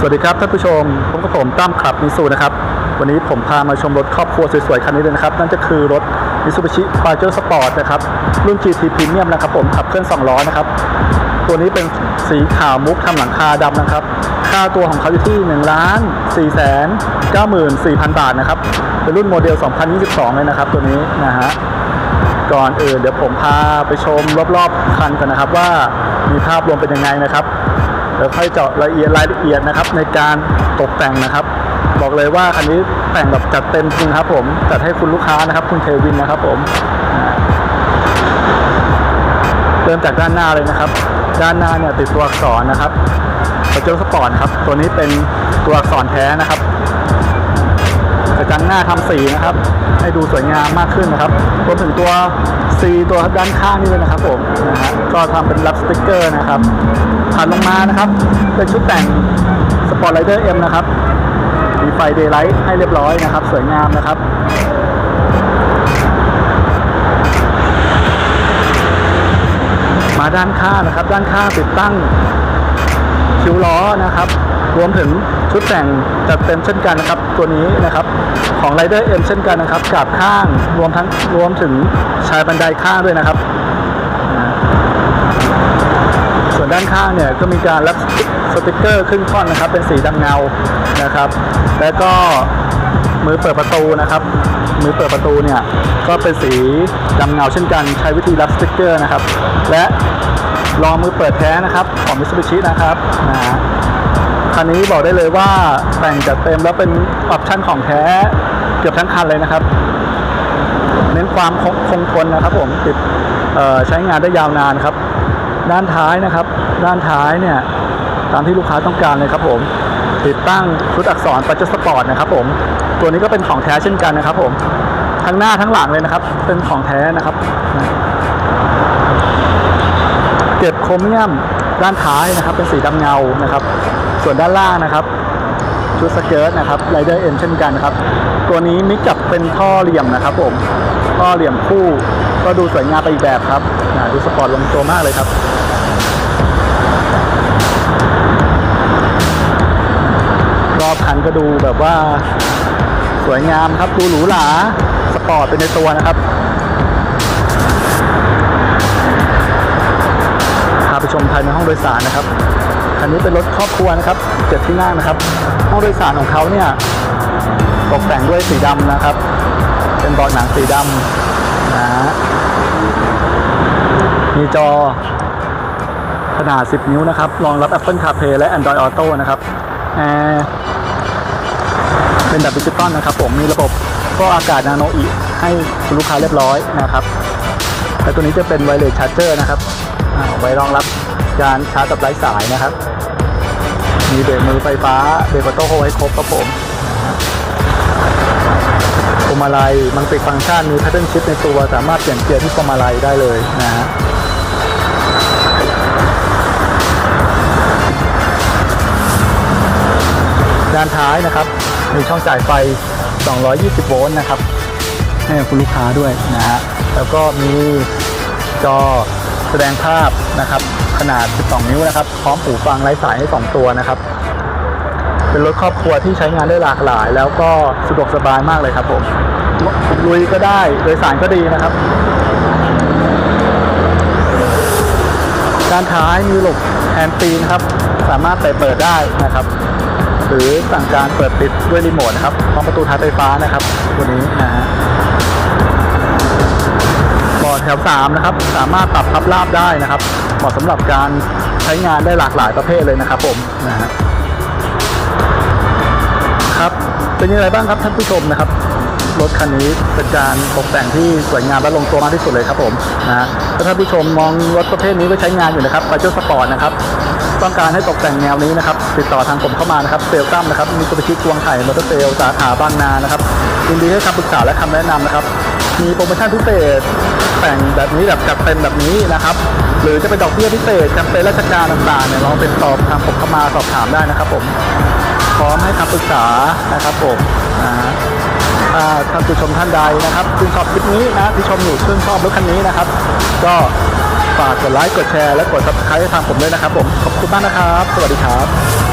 สวัสดีครับท่านผู้ชมผมกับผมตั้มขับมิสูนะครับ วันนี้ผมพามาชมรถครอบครัวสวยๆ คันนี้เลยนะครับ นั่นก็คือรถ Mitsubishi Pajero Sport นะครับ รุ่น GT Premium นะครับผมขับเคลื่อน2ล้อนะครับ ตัวนี้เป็นสีขาวมุกทำหลังคาดำนะครับ ค่าตัวของเขาอยู่ที่1ล้าน4แสน94,000 บาทนะครับ เป็นรุ่นโมเดล 2022 เลยนะครับ ตัวนี้นะฮะก่อนอื่นเดี๋ยวผมพาไปชมรอบๆคันกันนะครับว่ามีภาพรวมเป็นยังไงนะครับ แล้วค่อยเจาะละเอียดรายละเอียดนะครับ ในการตกแต่งนะครับ บอกเลยว่าคันนี้แต่งแบบจัดเต็มจริงครับผมจัดให้คุณลูกค้านะครับ คุณเทวินนะครับผมเริ่มจากด้านหน้าเลยนะครับ ด้านหน้าเนี่ยติดตัวอักษรนะครับปาเจโร่สปอร์ตครับ ตัวนี้เป็นตัวอักษรแท้นะครับ งหน้าทำสีนะครับ ให้ดูสวยงามมากขึ้นนะครับรวมถึงตัว C ตัวด้านข้างนี่เลยนะครับผมนะฮะก็ทำเป็นรับสติกเกอร์นะครับถัดลงมานะครับเป็นชุดแต่ง Sport Rider M นะครับมีไฟเดย์ไลท์ให้เรียบร้อยนะครับ สวยงามนะครับมาด้านข้างนะครับ ด้านข้างติดตั้งคิ้วล้อนะครับ รวมถึงชุดแต่งจัดเต็มเช่นกันนะครับตัวนี้นะครับของ Rider M เช่นกันนะครับกราบข้างรวมทั้งรวมถึงชายบันไดข้างด้วยนะครับ ส่วนด้านข้างเนี่ยก็มีการรับสติกเกอร์ครึ่งท่อนนะครับ เป็นสีดำเงานะครับ แล้วก็มือเปิดประตูนะครับ มือเปิดประตูเนี่ยก็เป็นสีดำเงาเช่นกัน ใช้วิธีรับสติกเกอร์นะครับ และรองมือเปิดแท้นะครับของ Mitsubishi นะครับนะฮะ คันนี้บอกได้เลยว่าแต่งจัดเต็มแล้วเป็นออปชั่นของแท้เกือบทั้งคันเลยนะครับ เน้นความคงคงทนนะครับ ผมติดใช้งานได้ยาวนานครับ ด้านท้ายนะครับ ด้านท้ายเนี่ยตามที่ลูกค้าต้องการเลยครับ ผมติดตั้งชุดอักษรปัจจสปอร์ตนะครับผมตัวนี้ก็เป็นของแท้เช่นกันนะครับ ผมทั้งหน้าทั้งหลังเลยนะครับ เป็นของแท้นะครับ เก็บโครเมียมด้านท้ายนะครับ เป็นสีดำเงานะครับ ส่วนด้านล่างนะครับ ชุดสเกิร์ตนะครับไรเดอร์เอ็นเช่นกันครับ ตัวนี้มิกกับเป็นท่อเหลี่ยมนะครับผมท่อเหลี่ยมคู่ก็ดูสวยงามไปอีกแบบครับดูสปอร์ตลงตัวมากเลยครับรอบคันก็ดูแบบว่าสวยงามครับดูหรูหราสปอร์ตเป็นในตัวนะครับพาไปชมภายในห้องโดยสารนะครับ คันนี้เป็นรถครอบครัวนะครับเจ็ดที่นั่งนะครับ ห้องโดยสารของเขาเนี่ยตกแต่งด้วยสีดำนะครับ เป็นเบาะหนังสีดำนะฮะมีจอขนาด 10 นิ้วนะครับ รองรับ Apple CarPlay และ Android Auto นะครับแอร์เป็นแบบดิจิตอลนะครับ ผมมีระบบก็อากาศนาโนอีให้คุณลูกค้าเรียบร้อยนะครับ และตัวนี้จะเป็นไวเลสชาร์เจอร์นะครับอ่าไว้รองรับ การชาร์จแบบไร้สายนะครับ มีเบรกมือไฟฟ้าเบรกออโต้โฮให้ครบครับผมพวงมาลัยมังติฟังก์ชันมีแพทเทิร์นชิปในตัวสามารถเปลี่ยนเกียร์ที่พวงมาลัยได้เลยนะฮะด้านท้ายนะครับ มีช่องจ่ายไฟ 220 โวลต์นะครับให้กับคุณลูกค้าด้วยนะฮะแล้วก็มีจอ แสดงภาพนะครับ ขนาด 12 นิ้วนะครับ พร้อมหูฟังไร้สายให้ 2 ตัวนะครับ เป็นรถครอบครัวที่ใช้งานได้หลากหลาย แล้วก็สะดวกสบายมากเลยครับผมลุยก็ได้โดยสารก็ดีนะครับด้านท้ายมีหลบแฮนด์ฟรีนะครับ สามารถเปิดเปิดได้นะครับ หรือสั่งการเปิดปิดด้วยรีโมทนะครับพร้อมประตูท้ายไฟฟ้านะครับตัวนี้นะฮะ แถว3นะครับสามารถปรับพับราบได้นะครับเหมาะสำหรับการใช้งานได้หลากหลายประเภทเลยนะครับผมนะฮะครับเป็นยังไงบ้างครับท่านผู้ชมนะครับรถคันนี้เป็นการตกแต่งที่สวยงามและลงตัวมากที่สุดเลยครับผมนะฮะถ้าท่านผู้ชมมองรถประเภทนี้ไว้ใช้งานอยู่นะครับปเจอร์สปอร์ตนะครับต้องการให้ตกแต่งแนวนี้นะครับ ติดต่อทางผมเข้ามานะครับเซลตั้มนะครับมีตัวไปชิดวงไข่มอเตอร์เซลสาขาบางนานะครับยินดีให้คำปรึกษาและคำแนะนำนะครับ มีโปรโมชั่นพิเศษแต่งแบบนี้แบบจัดเต็มแบบนี้นะครับ หรือจะเป็นดอกเบี้ยพิเศษแคมเปญราชการต่างๆเนี่ยลองเป็นตอบทางผมเข้ามาสอบถามได้นะครับ ผมพร้อมให้คำปรึกษานะครับผมนะถ้าท่านผู้ชมท่านใดนะครับชื่นชอบคลิปนี้นะที่ชมอยู่ชื่นชอบรถคันนี้นะครับ ก็ฝากกดไลค์กดแชร์และกด subscribe ให้ทางผมด้วยนะครับผมขอบคุณมากนะครับ สวัสดีครับ